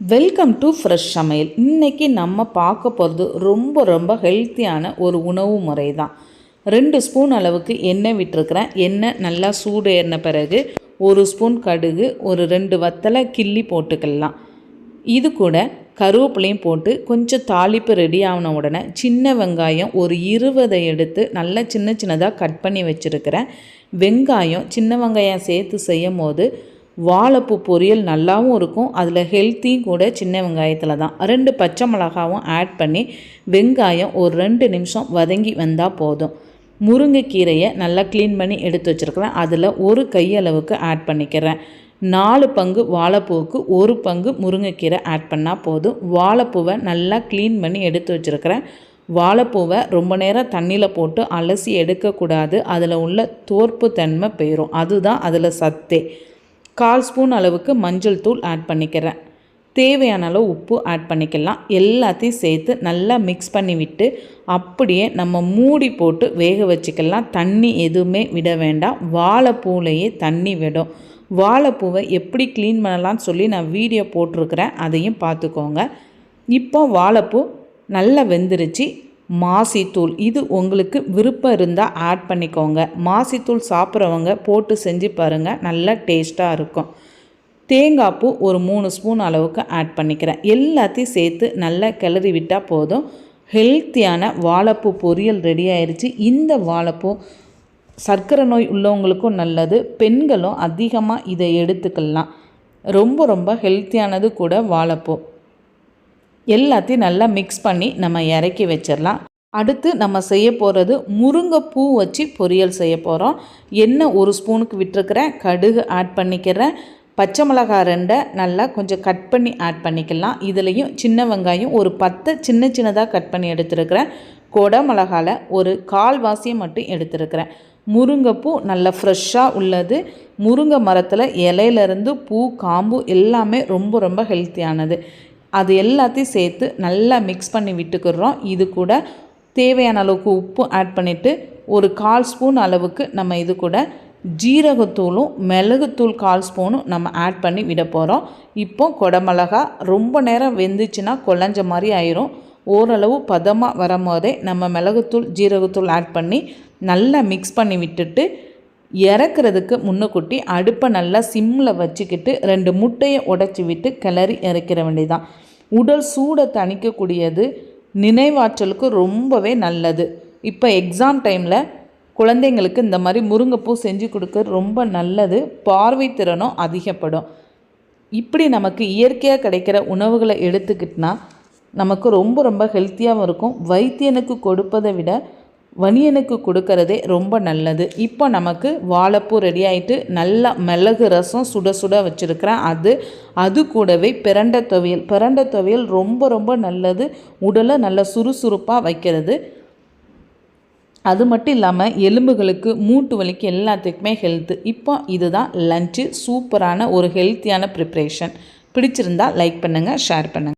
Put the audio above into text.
Welcome to fresh சமையல். இன்றைக்கி நம்ம பார்க்க போகிறது ரொம்ப ரொம்ப ஹெல்த்தியான ஒரு உணவு முறை தான் ரெண்டு ஸ்பூன் அளவுக்கு எண்ணெய் விட்டுருக்குறேன். எண்ணெய் நல்லா சூடு ஏறின பிறகு ஒரு ஸ்பூன் கடுகு ஒரு ரெண்டு வத்தலை கிள்ளி போட்டுக்கலாம். இது கூட கருவேப்பிலையும் போட்டு கொஞ்சம் தாளிப்பு ரெடி ஆன உடனே சின்ன வெங்காயம் ஒரு இருபதை எடுத்து நல்லா சின்ன சின்னதாக கட் பண்ணி வச்சுருக்கிறேன். வெங்காயம் சின்ன வெங்காயம் சேர்த்து செய்யும் போது வாழைப்பூ பொரியல் நல்லாவும் இருக்கும். அதில் ஹெல்த்தியும் கூட சின்ன வெங்காயத்தில் தான். ரெண்டு பச்சை மிளகாவும் ஆட் பண்ணி வெங்காயம் ஒரு ரெண்டு நிமிஷம் வதங்கி வந்தால் போதும். முருங்கைக்கீரையை நல்லா க்ளீன் பண்ணி எடுத்து வச்சுருக்கிறேன். அதில் ஒரு கையளவுக்கு ஆட் பண்ணிக்கிறேன். நாலு பங்கு வாழைப்பூவுக்கு ஒரு பங்கு முருங்கைக்கீரை ஆட் பண்ணால் போதும். வாழைப்பூவை நல்லா க்ளீன் பண்ணி எடுத்து வச்சுருக்கிறேன். வாழைப்பூவை ரொம்ப நேரம் தண்ணியில் போட்டு அலசி எடுக்கக்கூடாது. அதில் உள்ள தோற்பு தன்மை போயிடும் அதுதான் அதில் சத்தே. கால் ஸ்பூன் அளவுக்கு மஞ்சள் தூள் ஆட் பண்ணிக்கிறேன். தேவையான அளவு உப்பு ஆட் பண்ணிக்கலாம். எல்லாத்தையும் சேர்த்து நல்லா மிக்ஸ் பண்ணி விட்டு அப்படியே நம்ம மூடி போட்டு வேக வச்சுக்கலாம். தண்ணி எதுவுமே விட வேண்டாம். வாழைப்பூலையே தண்ணி விடும். வாழைப்பூவை எப்படி க்ளீன் பண்ணலான்னு சொல்லி நான் வீடியோ போட்டிருக்கிறேன். அதையும் பார்த்துக்கோங்க. இப்போ வாழைப்பூ நல்லா வெந்துருச்சு. மாசித்தூள். இது உங்களுக்கு விருப்பம் இருந்தால் ஆட் பண்ணிக்கோங்க. மாசித்தூள் சாப்பிட்றவங்க போட்டு செஞ்சு பாருங்கள் நல்லா டேஸ்ட்டாக இருக்கும். தேங்காய் பூ ஒரு மூணு ஸ்பூன் அளவுக்கு ஆட் பண்ணிக்கிறேன். எல்லாத்தையும் சேர்த்து நல்லா கிளறி விட்டால் போதும். ஹெல்த்தியான வாழைப்பூ பொரியல் ரெடி ஆயிடுச்சு இந்த வாழைப்பூ சர்க்கரை நோய் உள்ளவங்களுக்கும் நல்லது. பெண்களும் அதிகமாக இதை எடுத்துக்கலாம். ரொம்ப ரொம்ப ஹெல்த்தியானது கூட வாழைப்பூ. எல்லாத்தையும் நல்லா மிக்ஸ் பண்ணி நம்ம இறக்கி வச்சிடலாம். அடுத்து நம்ம செய்ய போகிறது முருங்கைப்பூ வச்சு பொரியல் செய்ய போகிறோம் எண்ணெய் ஒரு ஸ்பூனுக்கு விட்டுருக்கிறேன். கடுகு ஆட் பண்ணிக்கிறேன். பச்சை மிளகாய் ரெண்டை நல்லா கொஞ்சம் கட் பண்ணி ஆட் பண்ணிக்கலாம். இதுலேயும் சின்ன வெங்காயம் ஒரு பத்து சின்ன சின்னதாக கட் பண்ணி எடுத்துருக்கிறேன். கொடை மிளகாவில் ஒரு கால் வாசியம் மட்டும் எடுத்துருக்கிறேன். முருங்கைப்பூ நல்லா ஃப்ரெஷ்ஷாக உள்ளது. முருங்கை மரத்தில் இலையிலேருந்து பூ காம்பு எல்லாமே ரொம்ப ரொம்ப ஹெல்த்தியானது அது எல்லாத்தையும் சேர்த்து நல்லா மிக்ஸ் பண்ணி விட்டுக்கிறோம். இது கூட தேவையான அளவுக்கு உப்பு ஆட் பண்ணிவிட்டு ஒரு கால் ஸ்பூன் அளவுக்கு நம்ம இது கூட ஜீரகத்தூளும் மிளகுத்தூள் கால் ஸ்பூனும் நம்ம ஆட் பண்ணி விட போகிறோம் இப்போ கொடமிளகா ரொம்ப நேரம் வெந்துச்சுன்னா கொலைஞ்ச மாதிரி ஆயிரும். ஓரளவு பதமாக வரும்போதே நம்ம மிளகுத்தூள் ஜீரகத்தூள் ஆட் பண்ணி நல்லா மிக்ஸ் பண்ணி விட்டுட்டு இறக்குறதுக்கு முன்னுக்குட்டி அடுப்பை நல்லா சிம்மில் வச்சுக்கிட்டு ரெண்டு முட்டையை உடச்சி விட்டு கிளறி இறக்கிற வேண்டியதான் உடல் சூடை தணிக்கக்கூடியது நினைவாற்றலுக்கு ரொம்பவே நல்லது. இப்போ எக்ஸாம் டைமில் குழந்தைங்களுக்கு இந்த மாதிரி முருங்கைப்பூ செஞ்சு கொடுக்க ரொம்ப நல்லது. பார்வை திறனும் அதிகப்படும். இப்படி நமக்கு இயற்கையாக கிடைக்கிற உணவுகளை எடுத்துக்கிட்டனா நமக்கு ரொம்ப ரொம்ப ஹெல்த்தியாகவும் இருக்கும். வைத்தியனுக்கு கொடுப்பதை விட வணியனுக்கு கொடுக்கறதே ரொம்ப நல்லது. இப்போ நமக்கு வாழைப்பூ ரெடி ஆகிட்டு நல்லா மிளகு ரசம் சுட சுட வச்சுருக்கிறேன். அது அது கூடவே பிறண்ட துவையல். பிரண்ட துவையல் ரொம்ப ரொம்ப நல்லது. உடலை நல்ல சுறுசுறுப்பாக வைக்கிறது. அது மட்டும் இல்லாமல் எலும்புகளுக்கு மூட்டு வலிக்கு எல்லாத்துக்குமே ஹெல்த்து இப்போ இதுதான் லஞ்சு சூப்பரான ஒரு ஹெல்த்தியான ப்ரிப்ரேஷன் பிடிச்சிருந்தால் லைக் பண்ணுங்கள் ஷேர் பண்ணுங்கள்